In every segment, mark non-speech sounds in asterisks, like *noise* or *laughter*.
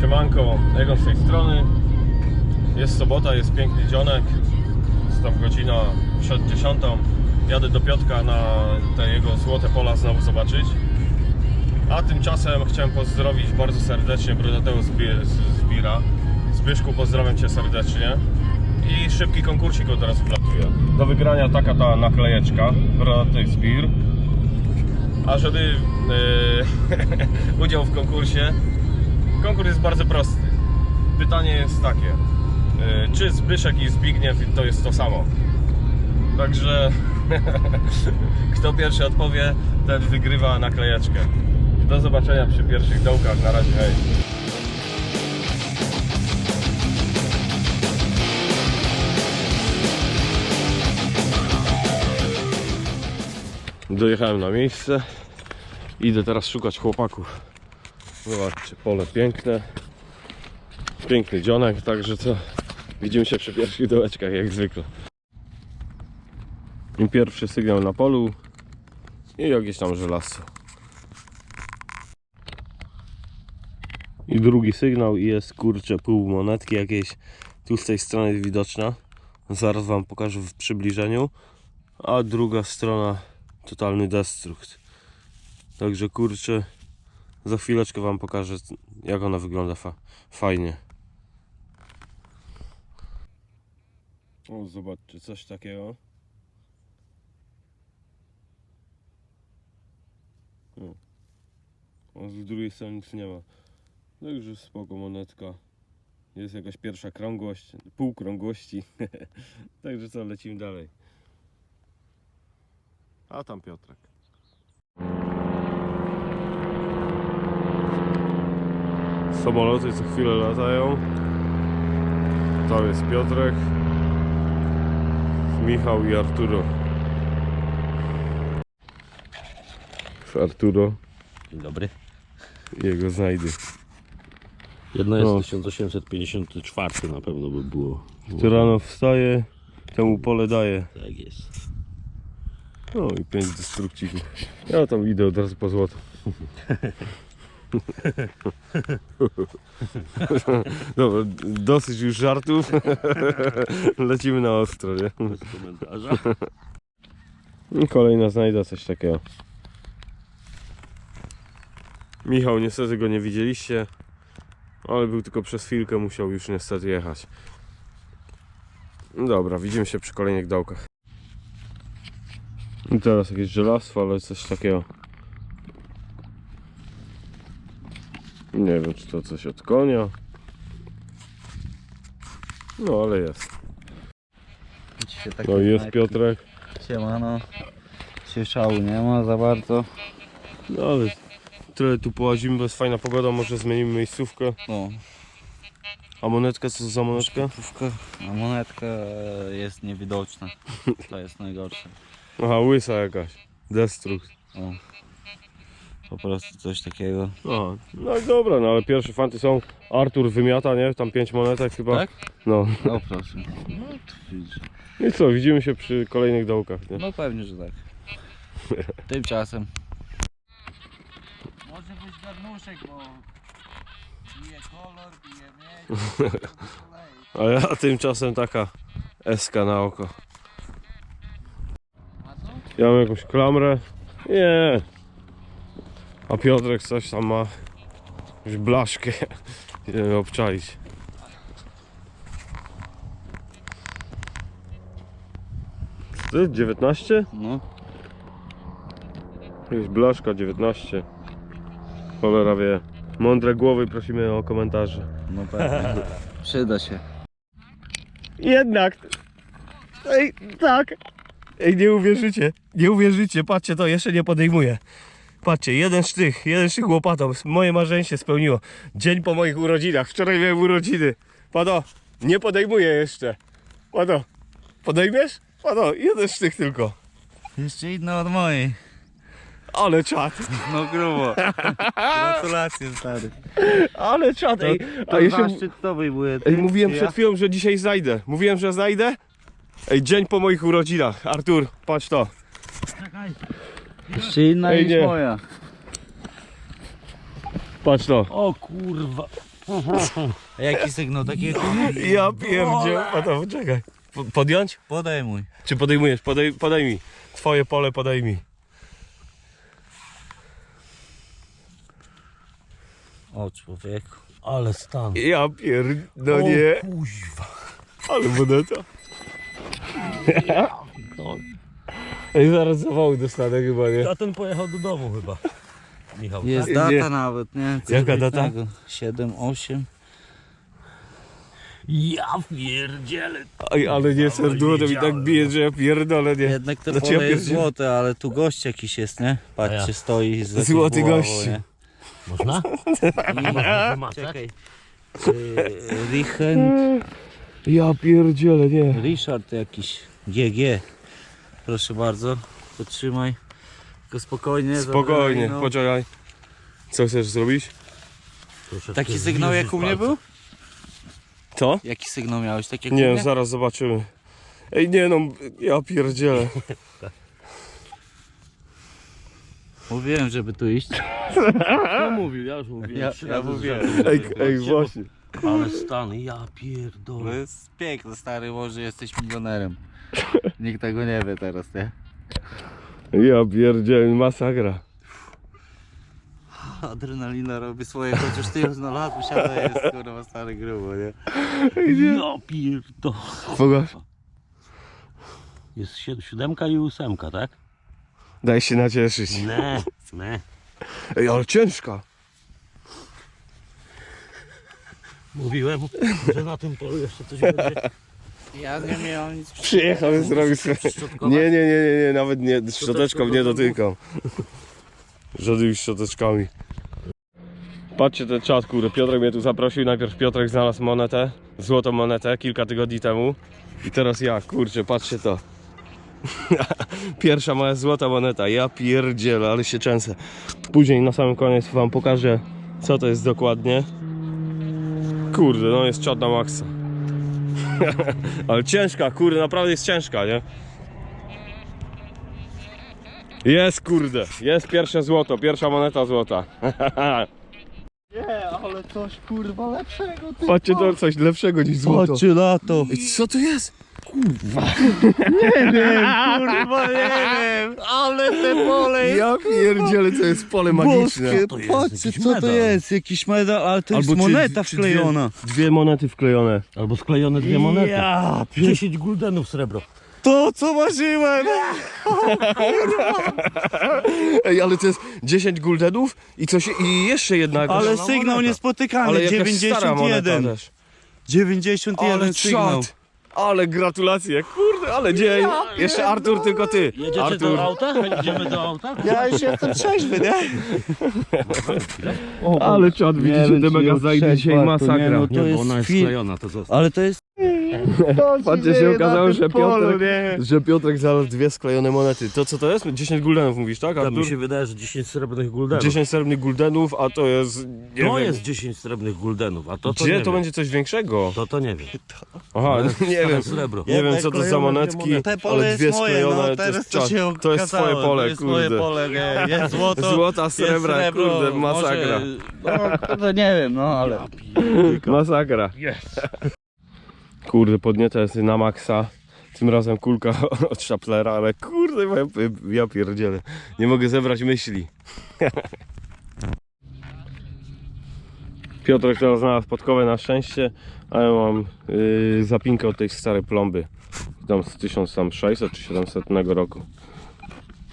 Siemanko, Egon z tej strony. Jest sobota, jest piękny dzionek. Jest tam godzina przed dziesiątą. Jadę do Piotka na te jego złote pola znowu zobaczyć. A tymczasem chciałem pozdrowić bardzo serdecznie z- Zbira. Zbyszku, pozdrawiam Cię serdecznie. I szybki konkursik od razu wlatuje. Do wygrania taka ta naklejeczka Brodaty Zbir. A żeby yy, *laughs* udział w konkursie, Konkurs jest bardzo prosty. Pytanie jest takie. y, Czy Zbyszek i Zbigniew to jest to samo? Także *laughs* kto pierwszy odpowie, ten wygrywa naklejeczkę. Do zobaczenia przy pierwszych dołkach. Na razie, hej. Dojechałem na miejsce. Idę teraz szukać chłopaków. Zobaczcie, pole piękne. Piękny dzionek, także co? Widzimy się przy pierwszych dołeczkach jak zwykle. I pierwszy sygnał na polu i jakieś tam żelazo. I drugi sygnał i jest kurczę pół monetki jakieś. Tu z tej strony widoczna. Zaraz wam pokażę w przybliżeniu. A druga strona totalny destrukt. Także kurczę za chwileczkę Wam pokażę, jak ona wygląda fa fajnie. O, zobaczcie, coś takiego. O. O, z drugiej strony nic nie ma. Także spoko monetka. Jest jakaś pierwsza krągłość, pół krągłości. *laughs* Także co, lecimy dalej. A tam Piotrek. Samoloty co chwilę latają. Tam jest Piotrek, Michał i Arturo. Arturo Dzień dobry. jego znajdy. Jedno jest No. 1854 na pewno by było. Kto rano wstaje, temu pole daje. Tak jest. No i pięć destrukcików. Ja tam idę od razu po złoto. Dobra, dosyć już żartów. Lecimy na ostro, nie? Bez komentarza. I kolejna znajda coś takiego. Michał, niestety go nie widzieliście, ale był tylko przez chwilkę, musiał już niestety jechać. Dobra, widzimy się przy kolejnych dołkach. I teraz jakieś żelastwo, ale coś takiego. Nie wiem, czy to coś od konia. No, ale jest. Dzisiaj takie No i jest knajpki. Piotrek. Siemano. Dzisiaj szału nie ma za bardzo. No ale tyle tu połazimy, bo jest fajna pogoda, może zmienimy miejscówkę. O, A monetka, co za monetka? szkapówka, a monetka jest niewidoczna. To jest najgorsze. Aha, łysa jakaś. Destrukt. O. Po prostu coś takiego. Aha, no i dobra, no ale pierwsze fanty są. Artur wymiata, nie? Tam pięć monetek chyba. Tak? No. No proszę. No, to widzisz. I co, widzimy się przy kolejnych dołkach, nie? no pewnie, że tak. Tymczasem. Może być garnuszek, bo bije kolor, bije miedź. *laughs* A ja tymczasem taka eska na oko. Ja mam jakąś klamrę. Nie. A Piotrek coś tam ma. Już blaszkę. *laughs* Wiem, obczaić. Ty, 19? No, Jest blaszka 19. Cholera wie. Mądre głowy prosimy o komentarze. no pewnie. Przyda się. Jednak. Ej, tak. Ej, nie uwierzycie. Nie uwierzycie. Patrzcie to, jeszcze nie podejmuję. Patrzcie, jeden sztych, jeden sztych łopatą. Moje marzenie się spełniło. Dzień po moich urodzinach. Wczoraj miałem urodziny. Pado, nie podejmuję jeszcze. Pado, podejmiesz? Pado, jeden sztych tylko. Jeszcze inna od mojej. Ale czad, No grubo. *laughs* Gratulacje stary. ale czad. Ej, a To jeszcze, zaszczyt tobie były. ej, mówiłem przed chwilą, że dzisiaj zajdę. Mówiłem, że zajdę. Ej, dzień po moich urodzinach. Artur, patrz to. Jeszcze inna Ej, niż nie. moja. Patrz to. O kurwa. A jaki sygnał? Taki jak Ja pierdzie. A to poczekaj. Po- Podjąć? Podaj mój. Czy podejmujesz? Podej, podaj mi. Twoje pole podaj mi. O człowieku. Ale stan. Ja pier... No O nie. kuźwa. Ale moneta. No, Ej, zaraz zawoły dostanę chyba, nie? a ten pojechał do domu chyba. Michał. Jest tak? data Nie. nawet, nie? Co Jaka data? pięknego. 7, 8. Ja pierdzielę. Ej, ale nie serducho, to mi tak bije, że ja pierdolę, nie? Jednak to Znaczy, pole ja jest pierdzielę. złote, ale tu gość jakiś jest, nie? Patrzcie, ja. stoi z jakąś Złoty gościu. nie? Można? Można wymacać? Czekaj. Y, Richen, Ja pierdzielę, nie. Richard jakiś, GG. Proszę bardzo, potrzymaj. Tylko spokojnie. Spokojnie, adrenaliną. poczekaj. Co chcesz zrobić? Taki sygnał jak u mnie był? Co? Jaki sygnał miałeś? Tak jak Nie u wiem, mnie? zaraz zobaczymy. Ej, nie no, ja pierdzielę. *laughs* Mówiłem, żeby tu iść. Kto mówił? Ja już mówiłem. Ja- trzy ja razy, mówiłem. Ej, ej, właśnie. Ale stan, ja To pierdolę. jest piękne, stary, może jesteś milionerem. *laughs* Nikt tego nie wie teraz, nie? Ja pierdzielę, masakra. *laughs* Adrenalina robi swoje, chociaż ty już na lat usiada jest, kurwa, stary grubo, nie? Ja pierdolę. Pokaż. Jest si- siódemka i ósemka, tak? Daj się nacieszyć. Nie, nie. Ej, ale ciężka. Mówiłem, że na tym polu jeszcze coś będzie. Ja nie miałem nic Przyjechał i zrobił. Szczotkować? Nie, nie, nie, nie, nie, nawet nie, szczoteczką nie dotykam. Żadnymi szczoteczkami. Patrzcie ten czat, kurde, Piotrek mnie tu zaprosił, najpierw Piotrek znalazł monetę, złotą monetę kilka tygodni temu i teraz ja, kurczę, patrzcie to. *laughs* Pierwsza moja złota moneta, ja pierdzielę, ale się częsę. Później na samym koniec wam pokażę, co to jest dokładnie. Kurde, no jest czad na maksa. *laughs* Ale ciężka, kurde, naprawdę jest ciężka, nie? Jest, kurde, jest pierwsze złoto, pierwsza moneta złota. *laughs* Nie, ale coś kurwa lepszego ty. Patrzcie, to coś lepszego niż złoto. Patrzcie na to. Ej, co to jest? Kurwa, nie wiem, ale te pole jest Ja pierdzielę, to jest pole magiczne. boskie. To jest Patrzcie, jakiś co to medal. jest, jakiś medal, ale to jest moneta czy wklejona. Dwie, dwie monety wklejone. Albo sklejone dwie monety. Ja, 10 guldenów srebro. to co marzyłem. *laughs* Ej, ale to jest 10 guldenów i coś, i jeszcze jedna jakaś Ale sygnał moneta. niespotykany, ale jakaś stara moneta 91. też. 91 Ale sygnał. czad. Ale gratulacje, kurde, ale dzień. Jeszcze Artur, tylko ty. Jedziecie Artur. do auta? Idziemy do auta? Ja już jestem trzeźwy, nie? Ale czad, widzicie, wiem, te czy mega sześć dzisiaj warto, nie, masakra. no to Nie, jest bo ona jest film. sklejona, to zostaw. Ale to jest... *laughs* Patrzcie, się okazało, że Piotrek, że Piotrek znalazł dwie sklejone monety. To co to jest? 10 guldenów mówisz, tak To Artur? mi się wydaje, że 10 srebrnych guldenów. 10 srebrnych guldenów, a to jest... Nie to wiem. jest 10 srebrnych guldenów, a to to Gdzie nie to wiem. będzie coś większego? To to nie wiem. *laughs* Aha, *laughs* nie wiem. Srebro. Nie wiem co to za monetki, Te pole ale jest dwie moje, sklejone, no to teraz jest, to czad. się to jest twoje pole, to jest moje kurde. pole, nie? Jest złoto, Złota, jest srebra, srebro, kurde, masakra. Może, no, kurde, nie wiem, no ale... Masakra. Yes. Kurde, podnieta jest na maksa. Tym razem kulka *laughs* od szaplera, ale kurde, ja, pierdzielę. Nie mogę zebrać myśli. *laughs* Piotrek teraz znalazł podkowę na szczęście, a ja mam yy, zapinkę od tej starej plomby. Tam z 1600 czy 700 roku.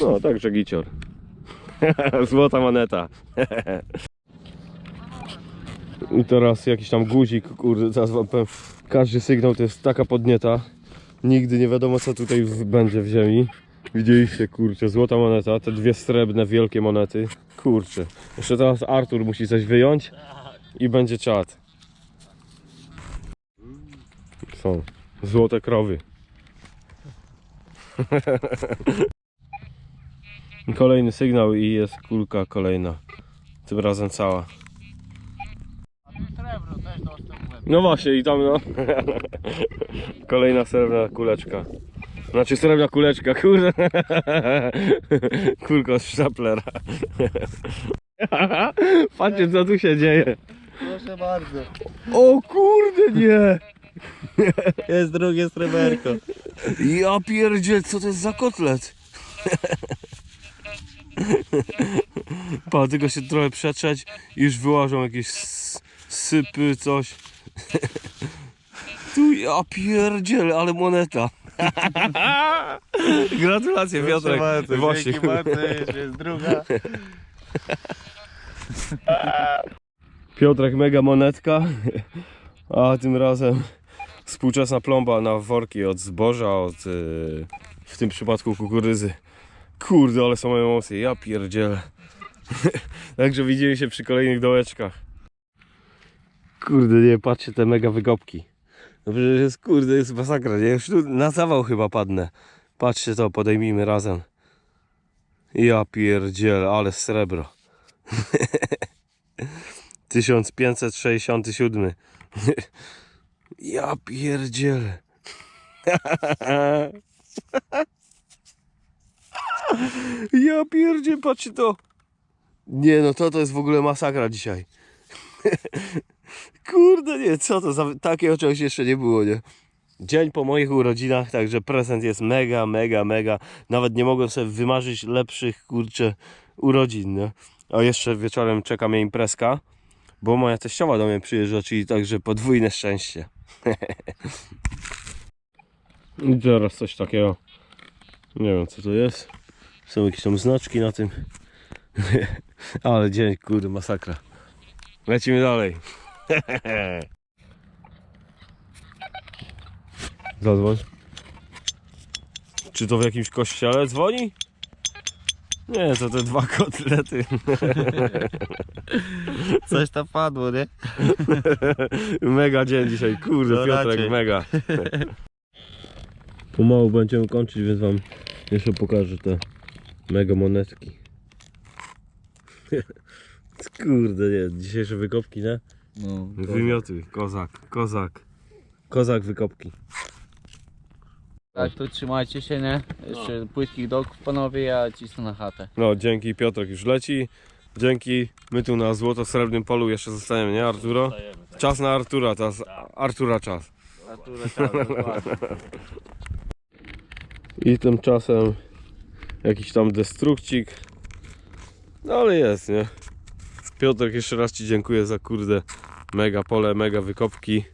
No, także gicior. *laughs* Złota moneta. I teraz jakiś tam guzik, kurde, zaraz wam powiem. Każdy sygnał to jest taka podnieta. Nigdy nie wiadomo co tutaj będzie w ziemi. Widzieliście, kurczę, złota moneta, te dwie srebrne, wielkie monety. Kurczę. Jeszcze teraz Artur musi coś wyjąć i będzie czad. Są złote krowy. *laughs* Kolejny sygnał i jest kulka kolejna. Tym razem cała. Srebro też dostępne. No właśnie i tam no. Kolejna srebrna kuleczka. Znaczy srebrna kuleczka, kurde. Kulka z szaplera. Patrzcie co tu się dzieje. Proszę bardzo. O kurde nie. Jest drugie sreberko. Ja pierdziel, co to jest za kotlet? Pa, tylko się trochę przetrzeć i już wyłażą jakieś sypy, coś. Tu ja pierdziel, ale moneta. *laughs* Gratulacje Piotrek. Właśnie. jest druga. *laughs* Piotrek mega monetka. A tym razem współczesna plomba na worki od zboża, od yy, w tym przypadku kukurydzy. Kurde, ale są emocje, ja pierdzielę. *laughs* Także widzimy się przy kolejnych dołeczkach. Kurde, nie, patrzcie te mega wygopki. No przecież jest, kurde, jest masakra, nie? Już tu na zawał chyba padnę. Patrzcie to, podejmijmy razem. Ja pierdzielę, ale srebro. *laughs* 1567. *laughs* Ja pierdzielę. *laughs* Ja pierdzielę, patrzcie to. Nie no, to to jest w ogóle masakra dzisiaj. Kurde, nie, co to za... Takiego czegoś jeszcze nie było, nie? Dzień po moich urodzinach, także prezent jest mega, mega, mega. Nawet nie mogłem sobie wymarzyć lepszych, kurczę, urodzin, nie? A jeszcze wieczorem czeka mnie imprezka, bo moja teściowa do mnie przyjeżdża, czyli także podwójne szczęście. *laughs* I teraz coś takiego, nie wiem co to jest. Są jakieś tam znaczki na tym. *laughs* Ale dzień, kurde, masakra. Lecimy dalej. *laughs* Zadzwoń. Czy to w jakimś kościele dzwoni? Nie, to te dwa kotlety. *laughs* Coś tam padło, nie? *laughs* Mega dzień dzisiaj, kurde, No Piotrek, raczej. mega. Pomału będziemy kończyć, więc wam jeszcze pokażę te mega monetki. Kurde, nie, dzisiejsze wykopki, nie? No, Wymioty, kozak, kozak. Kozak wykopki. Tak, to trzymajcie się, nie? Jeszcze płytkich doków panowie, ja cisnę na chatę. No, dzięki, Piotrek już leci. Dzięki, my tu na złoto-srebrnym polu jeszcze zostajemy, nie Arturo? Czas na Artura, teraz Artura czas. *laughs* I tymczasem jakiś tam destrukcik. No ale jest, nie? Piotrek, jeszcze raz Ci dziękuję za kurde mega pole, mega wykopki.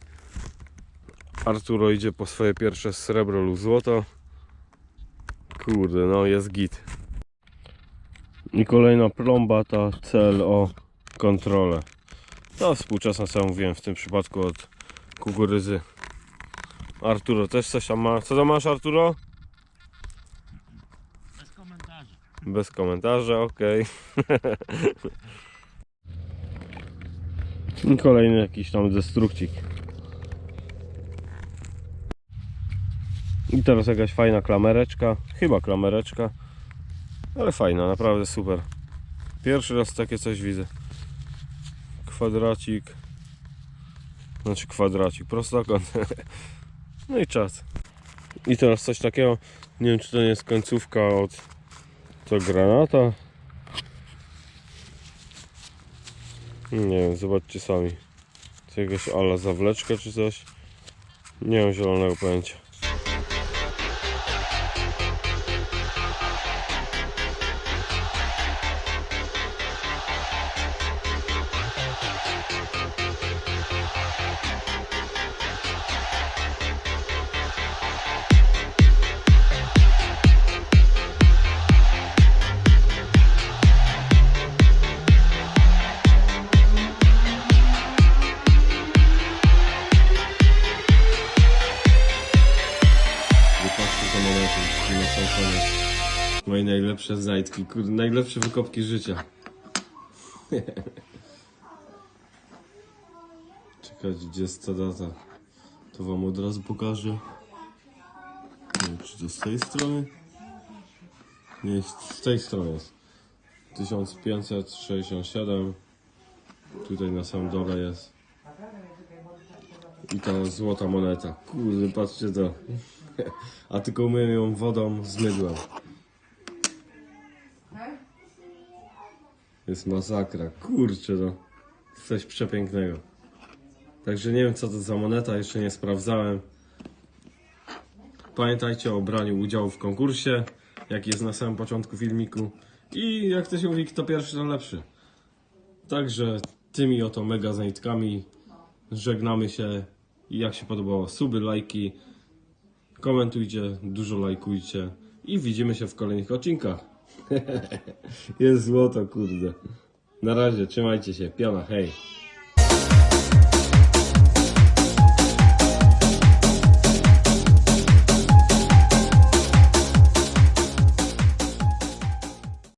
Arturo idzie po swoje pierwsze srebro lub złoto. Kurde, no jest git. I kolejna plomba, ta cel o kontrolę. To współczesna, co ja mówiłem w tym przypadku od kukurydzy. Arturo też coś tam ma. Co tam masz, Arturo? Bez komentarzy. Bez komentarza, okej. *laughs* I kolejny jakiś tam destrukcik. I teraz jakaś fajna klamereczka. Chyba klamereczka. Ale fajna, naprawdę super. Pierwszy raz takie coś widzę. Kwadracik. Znaczy kwadracik, prostokąt. *laughs* No i czas. I teraz coś takiego. Nie wiem czy to nie jest końcówka od to granata? Nie wiem, zobaczcie sami. To jakaś ala zawleczka czy coś? Nie mam zielonego pojęcia. Najlepsze znajdki, kurde, najlepsze wykopki życia. *laughs* Czekajcie, gdzie jest ta data? To wam od razu pokażę. Nie czy to z tej strony? Nie, z tej strony jest. 1567. Tutaj na samym dole jest. I ta złota moneta. Kurde, patrzcie to. *laughs* A tylko umyję ją wodą z mydłem. Jest masakra. Kurczę no. Coś przepięknego. Także nie wiem co to za moneta, jeszcze nie sprawdzałem. Pamiętajcie o braniu udziału w konkursie, jak jest na samym początku filmiku. I jak to się mówi, kto pierwszy, to lepszy. Także tymi oto mega znajtkami żegnamy się. I jak się podobało, suby, lajki, komentujcie, dużo lajkujcie i widzimy się w kolejnych odcinkach. *laughs* jest złoto, kurde. Na razie, trzymajcie się, piona, hej.